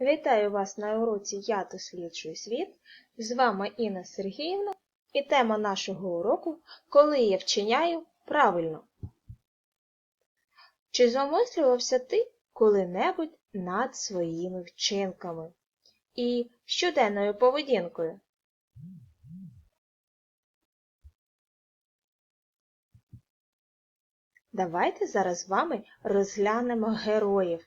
Вітаю вас на уроці Я досліджую світ. З вами Інна Сергіївна і тема нашого уроку Коли я вчиняю правильно. Чи замислювався ти коли-небудь над своїми вчинками і щоденною поведінкою? Давайте зараз з вами розглянемо героїв.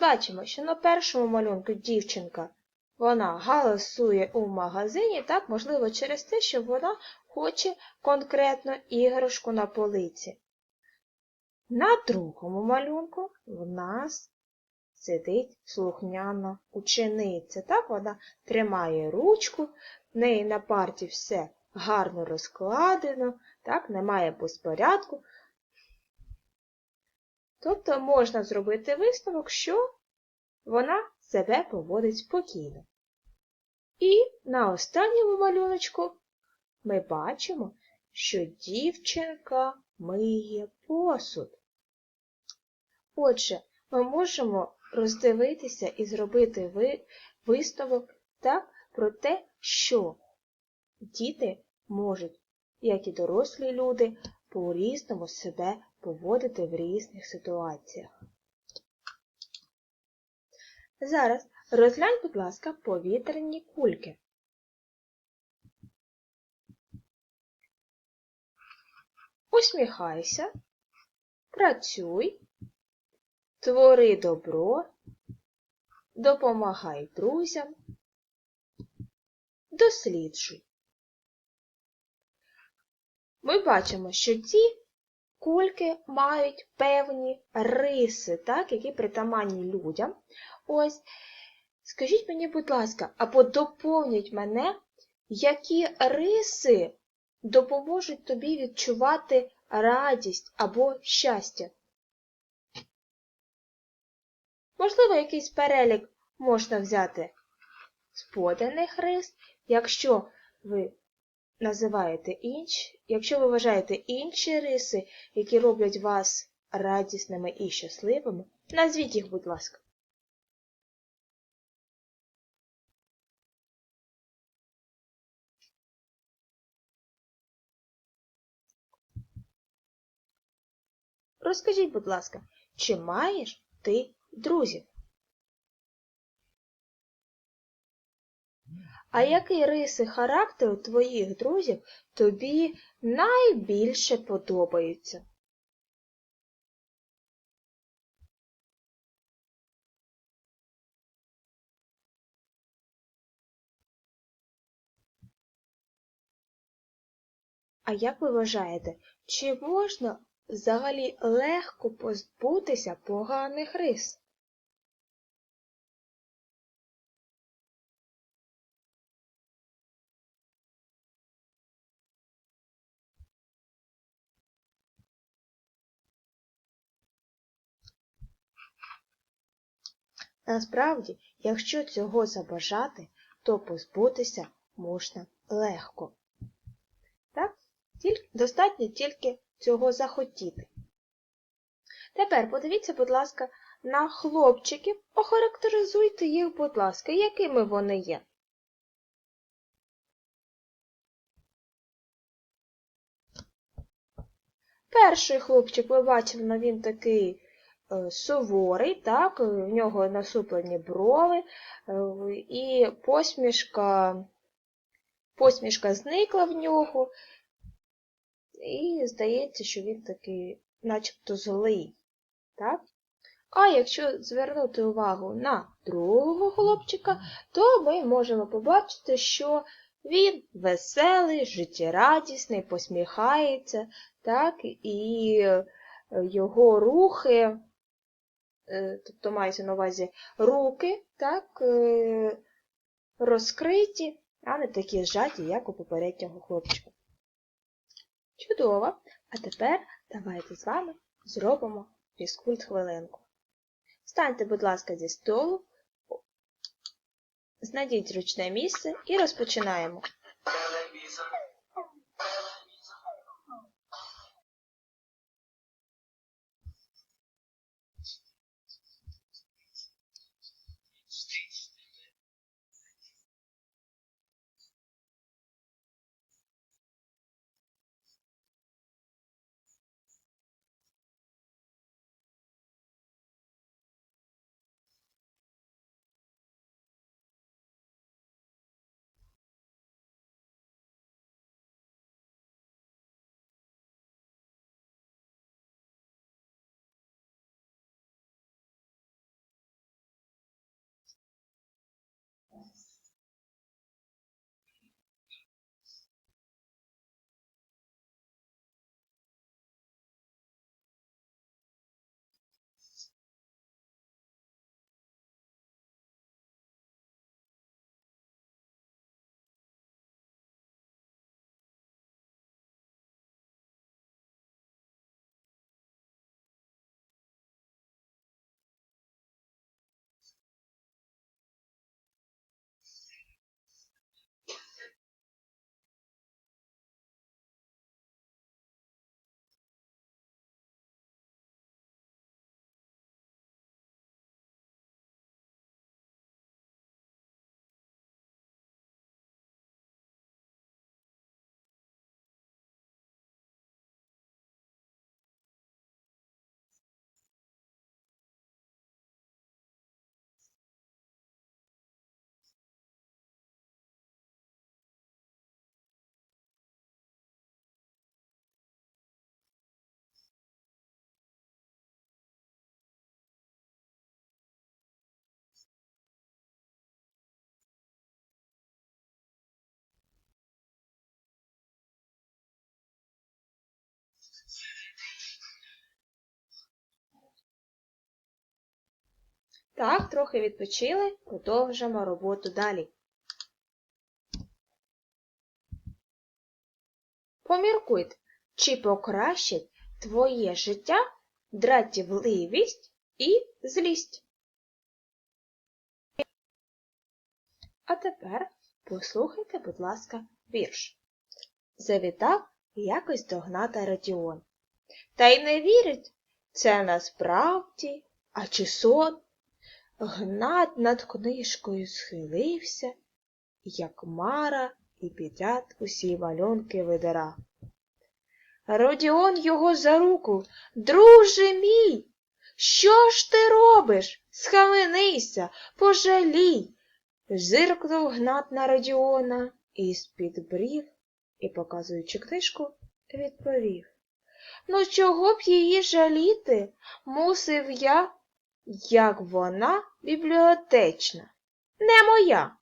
Бачимо, що на першому малюнку дівчинка вона галасує у магазині, так, можливо, через те, що вона хоче конкретно іграшку на полиці. На другому малюнку в нас сидить слухняна учениця. Так, вона тримає ручку, в неї на парті все гарно розкладено, так, немає безпорядку. Тобто можна зробити висновок, що вона себе поводить спокійно. І на останньому малюночку ми бачимо, що дівчинка миє посуд. Отже, ми можемо роздивитися і зробити висновок так, про те, що діти можуть, як і дорослі люди, по-різному себе поводити в різних ситуаціях. Зараз розглянь, будь ласка, повітряні кульки. Усміхайся, працюй, твори добро, допомагай друзям, досліджуй. Ми бачимо, що ці кульки мають певні риси, так, які притаманні людям. Ось, скажіть мені, будь ласка, або доповніть мене, які риси допоможуть тобі відчувати радість або щастя. Можливо, якийсь перелік можна взяти з поданих рис, якщо ви називаєте інші, якщо ви вважаєте інші риси, які роблять вас радісними і щасливими, назвіть їх, будь ласка. Розкажіть, будь ласка, чи маєш ти друзів? А які риси характеру твоїх друзів тобі найбільше подобаються? А як ви вважаєте, чи можна взагалі легко позбутися поганих рис? Насправді, якщо цього забажати, то позбутися можна легко. Так? Достатньо тільки цього захотіти. Тепер подивіться, будь ласка, на хлопчиків, охарактеризуйте їх, будь ласка, якими вони є. Перший хлопчик, ви бачимо, він такий суворий, так, в нього насуплені брови, е, і посмішка посмішка зникла в нього, і здається, що він такий начебто злий. так? А якщо звернути увагу на другого хлопчика, то ми можемо побачити, що він веселий, життєрадісний, посміхається, так, і його рухи Е, тобто мається на увазі руки, так, е, розкриті, а не такі зжаті, як у попереднього хлопчика. Чудово! А тепер давайте з вами зробимо фізкульт хвилинку. Встаньте, будь ласка, зі столу, знайдіть зручне місце і розпочинаємо. Так, трохи відпочили, продовжимо роботу далі. Поміркуйте, чи покращить твоє життя дратівливість і злість. А тепер послухайте, будь ласка, вірш. Завітав якось до Гната Радіон. Та й не вірить, це насправді, а чи сон? Гнат над книжкою схилився, як Мара і підряд усі малюнки видира. Родіон його за руку. Друже мій, що ж ти робиш? Схаменися, пожалій. Зиркнув Гнат на Родіона і з-під брів, і, показуючи книжку, відповів. Ну, чого б її жаліти? Мусив я, як вона бібліотечна, не моя.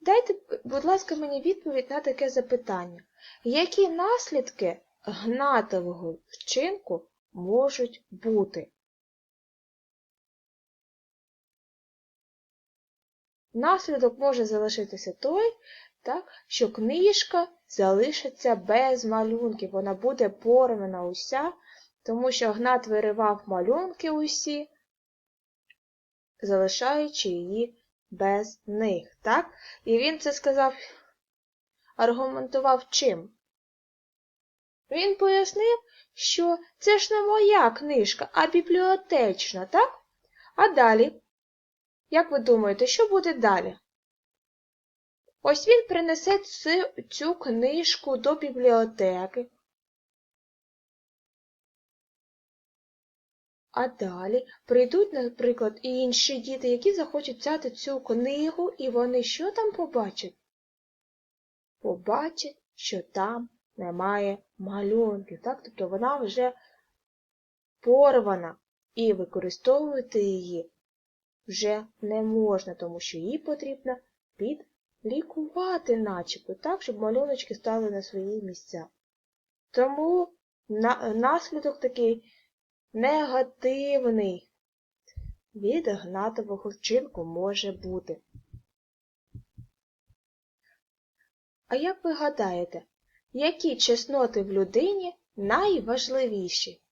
Дайте, будь ласка, мені відповідь на таке запитання. Які наслідки гнатового вчинку можуть бути? Наслідок може залишитися той, так, що книжка залишиться без малюнків, вона буде порвана уся, тому що Гнат виривав малюнки усі, залишаючи її без них. так? І він це сказав, аргументував чим? Він пояснив, що це ж не моя книжка, а бібліотечна, так? А далі, як ви думаєте, що буде далі? Ось він принесе цю книжку до бібліотеки. А далі прийдуть, наприклад, і інші діти, які захочуть взяти цю книгу, і вони що там побачать? Побачать, що там немає малюнків, так? Тобто вона вже порвана, і використовувати її вже не можна, тому що її потрібно підлікувати начебто, так, щоб малюночки стали на свої місця. Тому на, наслідок такий негативний від гнатового вчинку може бути. А як ви гадаєте, які чесноти в людині найважливіші?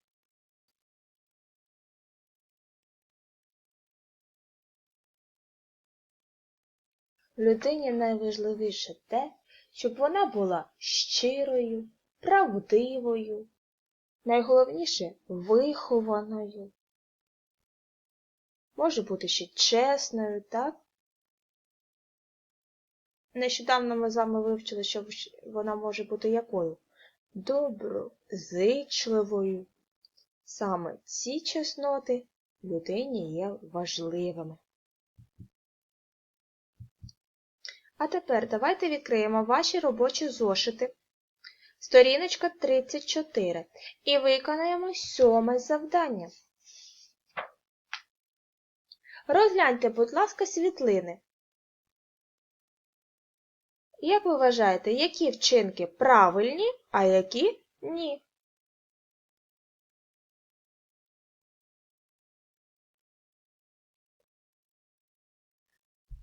Людині найважливіше те, щоб вона була щирою, правдивою, найголовніше вихованою. Може бути ще чесною, так? Нещодавно ми з вами вивчили, що вона може бути якою? Доброзичливою. Саме ці чесноти людині є важливими. А тепер давайте відкриємо ваші робочі зошити. Сторіночка 34. І виконаємо сьоме завдання. Розгляньте, будь ласка, світлини. Як ви вважаєте, які вчинки правильні, а які ні?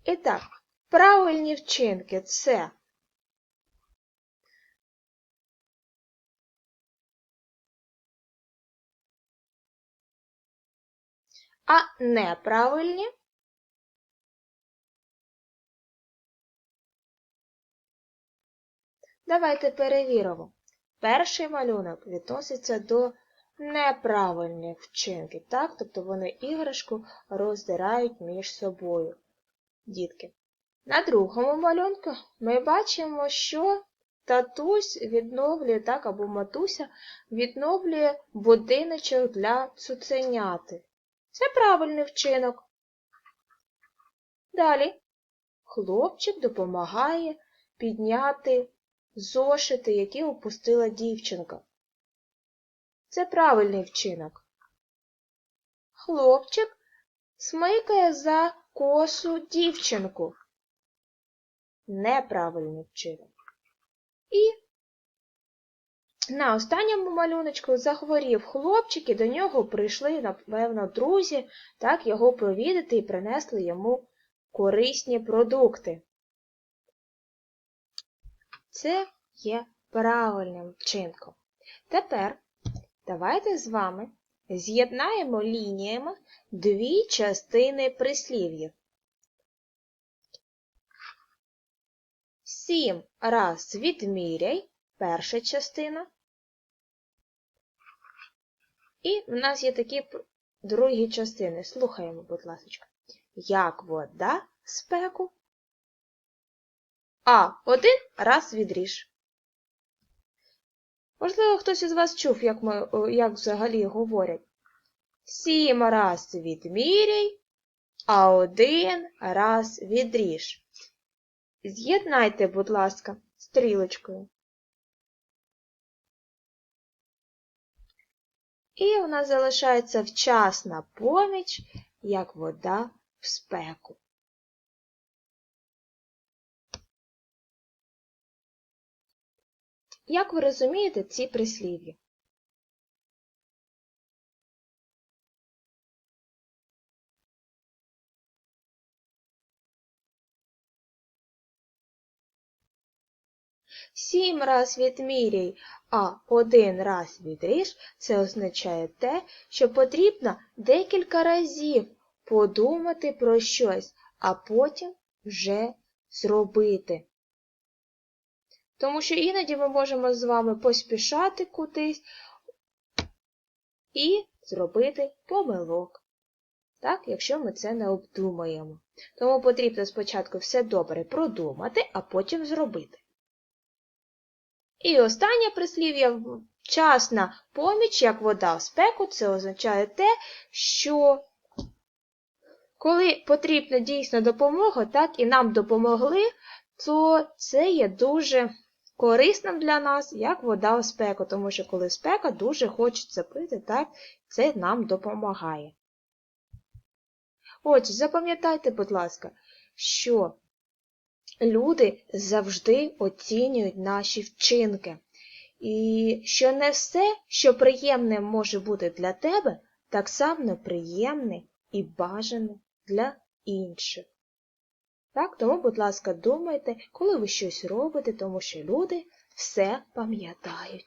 І так, правильні вчинки це а неправильні Давайте перевіримо. Перший малюнок відноситься до неправильних вчинків, так? Тобто вони іграшку роздирають між собою. Дітки. На другому малюнку ми бачимо, що татусь відновлює, так, або матуся відновлює будиночок для цуценяти. Це правильний вчинок. Далі хлопчик допомагає підняти зошити, які опустила дівчинка. Це правильний вчинок. Хлопчик смикає за косу дівчинку. Неправильний вчинок. І На останньому малюночку захворів хлопчик, і до нього прийшли, напевно, друзі, так його провідати і принесли йому корисні продукти. Це є правильним вчинком. Тепер давайте з вами з'єднаємо лініями дві частини прислів'їв. Сім раз відміряй перша частина. І в нас є такі другі частини. Слухаємо, будь ласка. Як вода спеку. А один раз відріж. Можливо, хтось із вас чув, як ми, як взагалі говорять. Сім раз відміряй, а один раз відріж. З'єднайте, будь ласка, стрілочкою. І нас залишається вчасна поміч, як вода в спеку. Як ви розумієте ці прислів'я? Сім раз відміряй, а один раз відріж, це означає те, що потрібно декілька разів подумати про щось, а потім вже зробити. Тому що іноді ми можемо з вами поспішати кудись і зробити помилок. Так, якщо ми це не обдумаємо. Тому потрібно спочатку все добре продумати, а потім зробити. І останнє прислів'я вчасна поміч, як вода в спеку, це означає те, що коли потрібна дійсно допомога, так і нам допомогли, то це є дуже корисним для нас, як вода в спеку, тому що коли спека дуже хочеться пити, так, це нам допомагає. Отже, запам'ятайте, будь ласка, що люди завжди оцінюють наші вчинки. І що не все, що приємне може бути для тебе, так само приємне і бажане для інших. Так, тому, будь ласка, думайте, коли ви щось робите, тому що люди все пам'ятають.